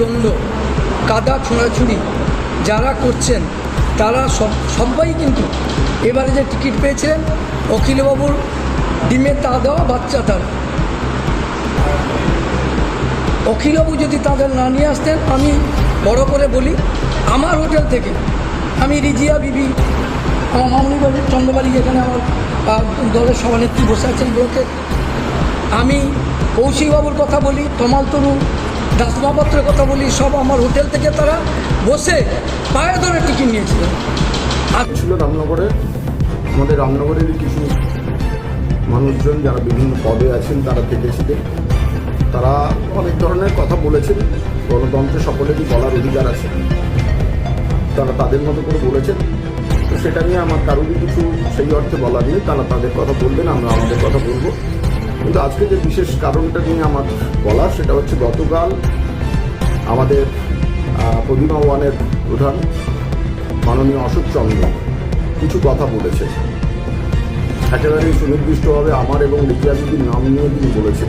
দ্বন্দ্ব কাদা ছোঁড়াছুড়ি যারা করছেন, তারা সব, সবাই কিন্তু এবারে যে টিকিট পেয়েছিলেন, অখিলবাবুর ডিমে তা দেওয়া বাচ্চা তার। অখিলবাবু যদি তাদের না নিয়ে আসতেন, আমি বড় করে বলি, আমার হোটেল থেকে আমি রিজিয়া বিবি, আমার মামনি চন্দ্রবাড়ি যেখানে আমার দলের সভানেত্রী বসে আছেন ব্লকে আমি কৌশিকবাবুর কথা বলি, তমাল তরু দাসমাপত্রের কথা বলি, সব আমার হোটেল থেকে তারা বসে পায়ে ধরে টিকিট নিয়েছিলেন ছিল রামনগরে, আমাদের রামনগরের কিছু মানুষজন যারা বিভিন্ন পদে আছেন, তারা থেকেছিলেন তারা অনেক ধরনের কথা বলেছেন, গণতন্ত্রে সকলেরই বলার অধিকার আছে। তারা তাদের মতো করে বলেছেন। তো সেটা নিয়ে আমার কারোরই কিছু সেই অর্থে বলার নেই। তারা তাদের কথা বলবেন, আমরা আমাদের কথা বলব। কিন্তু আজকে যে বিশেষ কারণটা নিয়ে আমার বলা সেটা হচ্ছে গতকাল আমাদের প্রতিমা ওয়ানের প্রধান মাননীয় অশোক চন্দ্র কিছু কথা বলেছে একেবারেই সুনির্দিষ্টভাবে আমার এবং লিপিয়া দিদির নাম নিয়ে তিনি বলেছেন।